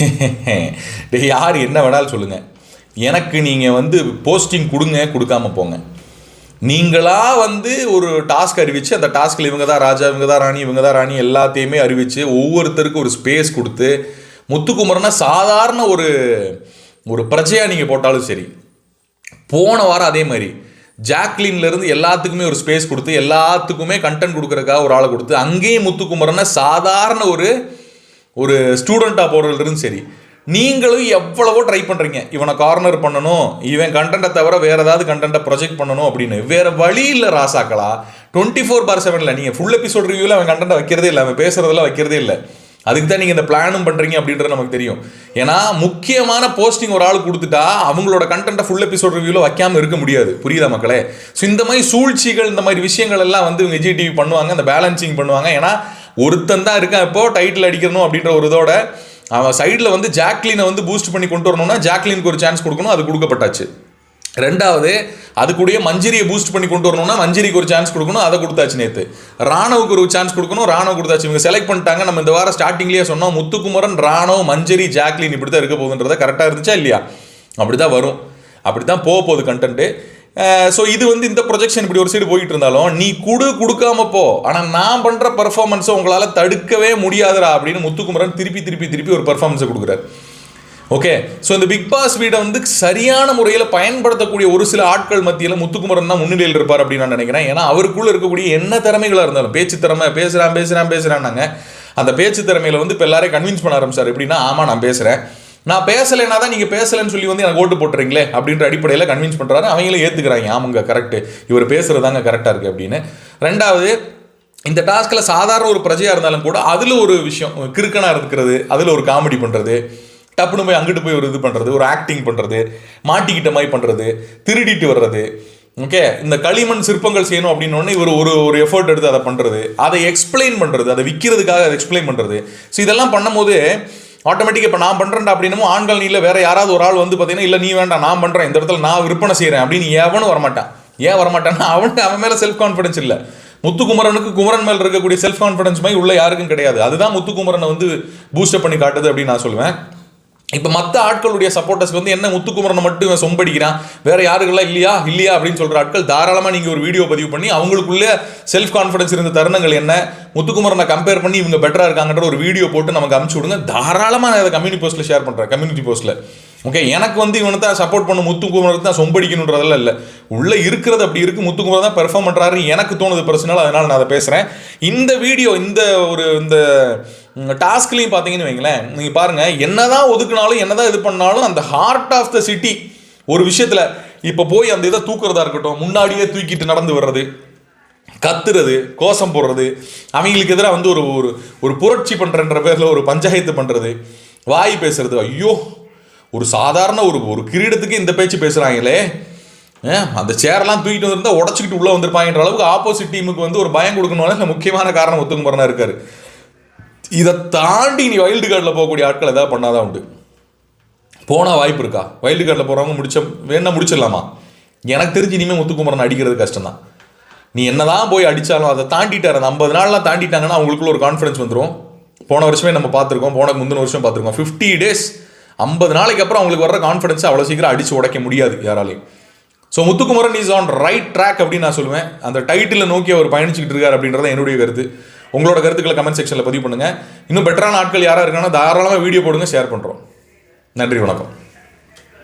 டேய் யார் என்ன வேணாலும் சொல்லுங்கள் எனக்கு நீங்கள் வந்து போஸ்டிங் கொடுங்க கொடுக்காம போங்க. நீங்களாக வந்து ஒரு டாஸ்க் அறிவிச்சு அந்த டாஸ்கில் இவங்க தான் ராஜா இவங்க தான் ராணி இவங்க தான் ராணி எல்லாத்தையுமே அறிவித்து ஒவ்வொருத்தருக்கும் ஒரு ஸ்பேஸ் கொடுத்து முத்துக்குமரனை சாதாரண ஒரு ஒரு பிரஜையாக நீங்கள் போட்டாலும் சரி போன வாரம் அதே மாதிரி ஜாக்லின்லேருந்து எல்லாத்துக்குமே ஒரு ஸ்பேஸ் கொடுத்து எல்லாத்துக்குமே கண்டென்ட் கொடுக்குறக்காக ஒரு ஆளை கொடுத்து அங்கேயும் முத்துக்குமரனை சாதாரண ஒரு ஒரு ஸ்டூடெண்ட்டாக போடுறதுலேருந்து சரி நீங்களும் எவ்வளவோ ட்ரை பண்ணுறீங்க இவனை கார்னர் பண்ணணும் இவன் கண்டென்ட்டை தவிர வேறு ஏதாவது கண்டென்ட்டை ப்ரொஜெக்ட் பண்ணணும் அப்படின்னு. வேறு வழி இல்லை ராசாக்களா. டுவெண்ட்டி ஃபோர் பார் செவனில் நீங்கள் ஃபுல் எபிசோட் ரிவ்யூவில் அவன் கண்டென்ட்டை வைக்கிறதே இல்லை அவன் பேசுகிறதெல்லாம் வைக்கிறதே இல்லை. அதுக்கு தான் நீங்கள் இந்த பிளானும் பண்ணுறீங்க அப்படின்றது நமக்கு தெரியும். ஏன்னா முக்கியமான போஸ்டிங் ஒரு ஆள் கொடுத்துட்டா அவங்களோட கண்டென்ட்டை ஃபுல் எபிசோட் ரிவ்யூவில் வைக்காமல் இருக்க முடியாது. புரியுதா மக்களே? ஸோ இந்த மாதிரி சூழ்ச்சிகள் இந்த மாதிரி விஷயங்கள் எல்லாம் வந்து இவங்க விஜய் டிவி பண்ணுவாங்க அந்த பேலன்சிங் பண்ணுவாங்க. ஏன்னா ஒருத்தன் தான் இருக்கான் இப்போ டைட்டில் அடிக்கணும் அப்படின்ற ஒரு இதோட அவன் சைடில் வந்து ஜாக்லினை வந்து பூஸ்ட் பண்ணி கொண்டு வரணும்னா ஜாக்லினுக்கு ஒரு சான்ஸ் கொடுக்கணும் அது கொடுக்கப்பட்டாச்சு. ரெண்டாவது அது கூடயே மஞ்சரியை பூஸ்ட் பண்ணி கொண்டு வரணும்னா மஞ்சரிக்கு ஒரு சான்ஸ் கொடுக்கணும் அதை கொடுத்தாச்சு நேற்று ராணுவுக்கு ஒரு சான்ஸ் கொடுக்கணும் ராணுவ கொடுத்தாச்சு. இவங்க செலக்ட் பண்ணிட்டாங்க நம்ம இந்த வாரம் ஸ்டார்டிங்லேயே சொன்னோம் முத்துக்குமரன் ராணுவ மஞ்சரி ஜாக்லின் இப்படி தான் இருக்க போகுதுன்றத கரெக்டாக இருந்துச்சா இல்லையா? அப்படி தான் வரும். அப்படி தான் போக போகுது கண்டென்ட்டு ஸோ இது வந்து இந்த ப்ரொஜெக்ஷன் இப்படி ஒரு சைடு போயிட்டு இருந்தாலும் நீ குடு கொடுக்காம போ. ஆனால் நான் பண்ணுற பர்ஃபார்மன்ஸை உங்களால் தடுக்கவே முடியாதுடா அப்படின்னு முத்துக்குமரன் திருப்பி திருப்பி திருப்பி ஒரு பர்ஃபார்மன்ஸை கொடுக்குறாரு. ஓகே ஸோ இந்த பிக் பாஸ் வீடை வந்து சரியான முறையில் பயன்படுத்தக்கூடிய ஒரு சில ஆட்கள் மத்தியில் முத்துக்குமரன் தான் முன்னிலையில் இருப்பார் அப்படின்னு நான் நினைக்கிறேன். ஏன்னா அவருக்குள்ளே இருக்கக்கூடிய என்ன திறமைகளாக இருந்தாலும் பேச்சு திறமை பேசுகிறான் பேசுகிறான் பேசுகிறான்னாங்க அந்த பேச்சு திறமையில வந்து இப்போ எல்லாரையும் கன்வின்ஸ் பண்ண ஆரம்பிச்சார். எப்படின்னா ஆமாம் நான் பேசுகிறேன் நான் பேசலைன்னா தான் நீங்கள் பேசலைன்னு சொல்லி வந்து எனக்கு ஓட்டு போட்டுறீங்களே அப்படின்ற அடிப்படையில் கன்வின்ஸ் பண்ணுறாரு அவங்களே ஏற்றுக்கிறாங்க ஆமாங்க கரெக்டு இவர் பேசுகிறதாங்க கரெக்டாக இருக்குது அப்படின்னு. ரெண்டாவது இந்த டாஸ்கில் சாதாரண ஒரு பிரஜையாக இருந்தாலும் கூட அதில் ஒரு விஷயம் கிறுக்கனாக இருக்கிறது அதில் ஒரு காமெடி பண்ணுறது டப்புனு போய் அங்கிட்டு போய் ஒரு இது பண்ணுறது ஒரு ஆக்டிங் பண்ணுறது மாட்டிக்கிட்ட மாதிரி பண்ணுறது திருடிட்டு வர்றது ஓகே இந்த களிமண் சிற்பங்கள் செய்யணும் அப்படின்னு இவர் ஒரு ஒரு எஃபர்ட் எடுத்து அதை பண்ணுறது அதை எக்ஸ்பிளைன் பண்ணுறது அதை விற்கிறதுக்காக அதை எக்ஸ்பிளைன் பண்ணுறது ஸோ இதெல்லாம் பண்ணும்போது ஆட்டோமேட்டிக்காக இப்போ நான் பண்ணுறேன்டா அப்படின்னமோ ஆண்கள் நீல வேறு யாராவது ஒரு ஆள் வந்து பார்த்தீங்கன்னா இல்லை நீ வேண்டாம் நான் பண்ணுறேன் இந்த இடத்துல நான் விற்பனை செய்கிறேன் அப்படின்னு எவனும் வரமாட்டான். ஏன் வரமாட்டான்னா அவனுக்கு அவன் மேலே செல்ஃப் கான்ஃபிடன்ஸ் இல்லை. முத்துக்குமரனுக்கு குமரன் மேல் இருக்கக்கூடிய செல்ஃப் கான்ஃபிடன்ஸ் மாதிரி உள்ள யாருக்கும் கிடையாது. அதுதான் முத்துக்குமரனை வந்து பூஸ்டப் பண்ணி காட்டுது அப்படின்னு நான் சொல்லுவேன் இப்போ மற்ற ஆட்களுடைய சப்போர்ட்டர்ஸ் வந்து என்ன முத்துக்குமரனை மட்டும் இவன் சொம்படிக்கிறான்? வேற யாருக்கெல்லாம் இல்லையா? இல்லையா அப்படின்னு சொல்கிற ஆட்கள் தாராளமாக நீங்கள் ஒரு வீடியோ பதிவு பண்ணி அவங்களுக்குள்ளே செல்ஃப் கான்ஃபிடன்ஸ் இருந்த தருணங்கள் என்ன? முத்துக்குமரனை கம்பேர் பண்ணி இவங்க பெட்டராக இருக்காங்கன்ற ஒரு வீடியோ போட்டு நமக்கு அமுச்சு விடுங்க. தாராளமாக நான் அதை கம்யூனிட்டி போஸ்ட்டில் ஷேர் பண்ணுறேன் கம்யூனிட்டி போஸ்ட்டில் ஓகே எனக்கு வந்து இவனை தான் சப்போர்ட் பண்ண முத்துக்குமரனுக்கு தான் சொம்படிக்கணுன்றதெல்லாம் இல்லை. உள்ளே இருக்கிறது அப்படி இருக்கு முத்துக்குமரன் தான் பெர்ஃபார்ம் பண்ணுறாரு எனக்கு தோணுது பர்சனலாக அதனால நான் அதை பேசுகிறேன் இந்த வீடியோ இந்த ஒரு இந்த டாஸ்க்லேயும் பார்த்தீங்கன்னு வைங்களேன் நீங்கள் பாருங்கள் என்ன தான் ஒதுக்குனாலும் என்னதான் இது பண்ணாலும் அந்த ஹார்ட் ஆஃப் த சிட்டி ஒரு விஷயத்தில் இப்போ போய் அந்த இதை தூக்குறதா இருக்கட்டும் முன்னாடியே தூக்கிட்டு நடந்து வர்றது கத்துறது கோஷம் போடுறது அவங்களுக்கு எதிராக வந்து ஒரு ஒரு ஒரு புரட்சி பண்ணுறன்ற பேரில் ஒரு பஞ்சாயத்து பண்ணுறது வாய் பேசுறது ஐயோ ஒரு சாதாரண ஒரு ஒரு கிரீடத்துக்கு இந்த பேச்சு பேசுகிறாங்களே அந்த சேரெல்லாம் தூக்கிட்டு வந்திருந்தா உடச்சிக்கிட்டு உள்ளே வந்திருப்பாங்கன்ற அளவுக்கு ஆப்போசிட் டீமுக்கு வந்து ஒரு பயம் கொடுக்கணும்னா முக்கியமான காரணம் ஒத்துக்குமரனா இருக்காரு. இதை தாண்டி நீ வைல்டு கார்டில் போகக்கூடிய ஆட்கள் ஏதாவது பண்ணாதான் உண்டு. போனால் வாய்ப்பு இருக்கா? வைல்டு கார்டில் போகிறவங்க முடிச்ச வேணா முடிச்சிடலாமா? எனக்கு தெரிஞ்சு இனிமேல் முத்துக்குமரன் அடிக்கிறது கஷ்டம் தான் நீ என்னதான் போய் அடித்தாலும் அதை தாண்டிட்டார். அந்த ஐம்பது நாள்லாம் தாண்டிட்டாங்கன்னா அவங்களுக்குள்ள ஒரு கான்ஃபிடன்ஸ் வந்துடும் போன வருஷமே நம்ம பார்த்துருக்கோம். போன முந்தின வருஷம் பார்த்துருக்கோம். ஃபிஃப்டி டேஸ் ஐம்பது நாளைக்கு அப்புறம் அவங்களுக்கு வர்ற கான்ஃபிடன்ஸ் அவ்வளோ சீக்கிரம் அடித்து உடைக்க முடியாது யாராலையும். So Muthukumaran is on right track அப்படின்னு நான் சொல்லுவேன். அந்த டைட்டில் நோக்கி அவர் பயணிச்சுக்கிட்டு இருக்கார் அப்படின்றத என்னுடைய கருத்து. உங்களோட கருத்துக்களை கமெண்ட் செக்ஷனில் பதிவு பண்ணுங்கள் இன்னும் பெட்டரான ஆட்கள் யாராக இருக்காங்கன்னா தாராளமாக வீடியோ போடுங்க ஷேர் பண்ணுறோம் நன்றி வணக்கம்.